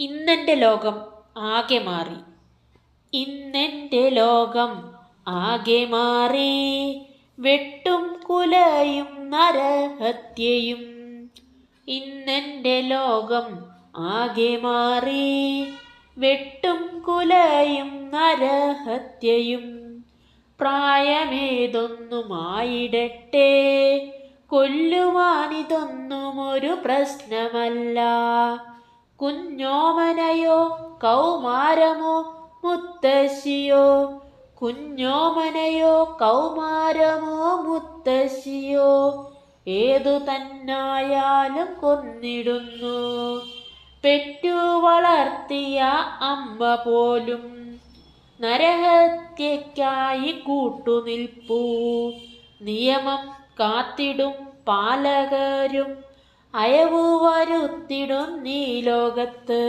ഇന്നെന്റെ ലോകം ആകെ മാറി. ഇന്നെന്റെ ലോകം ആകെ മാറി. വെട്ടും കുലയും നരഹത്യയും ഇന്നെന്റെ ലോകം ആകെ മാറി. വെട്ടും കുലയും നരഹത്യയും പ്രായമേതൊന്നുമായിടട്ടെ? കൊല്ലുവാനിതൊന്നും ഒരു പ്രശ്നമല്ല. കുഞ്ഞോമനയോ കൗമാരമോ മുത്തശ്ശിയോ? കുഞ്ഞോമനയോ കൗമാരമോ മുത്തശ്ശിയോ? ഏതു തന്നായാലും കൊന്നിടുന്നു. പെറ്റു വളർത്തിയ അമ്മ പോലും നരഹത്യക്കായി കൂട്ടുനിൽപ്പൂ. നിയമം കാത്തിടും പാലകരും അയവു വരുത്തിടും നീ ലോകത്ത്.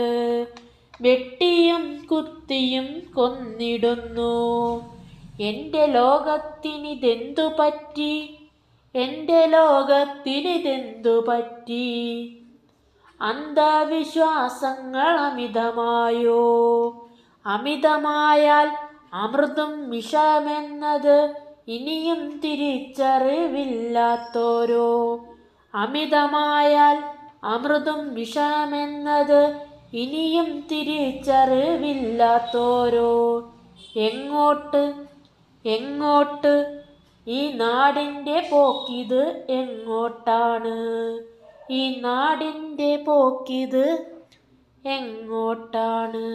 വെട്ടിയും കുത്തിയും കൊന്നിടുന്നു. എന്റെ ലോകത്തിനിതെന്തു പറ്റി? എന്റെ ലോകത്തിനിതെന്തു പറ്റി? അന്ധവിശ്വാസങ്ങൾ അമിതമായോ? അമിതമായാൽ അമൃതം വിഷമെന്നത് ഇനിയും തിരിച്ചറിവില്ലാത്തോരോ? അമിതമായാൽ അമൃതം വിഷമെന്നത് ഇനിയും തിരിച്ചറിവില്ലാത്തോരോ? എങ്ങോട്ട് എങ്ങോട്ട്? ഈ നാടിന്റെ പോക്കിത് എങ്ങോട്ടാണ്? ഈ നാടിന്റെ പോക്കിത് എങ്ങോട്ടാണ്?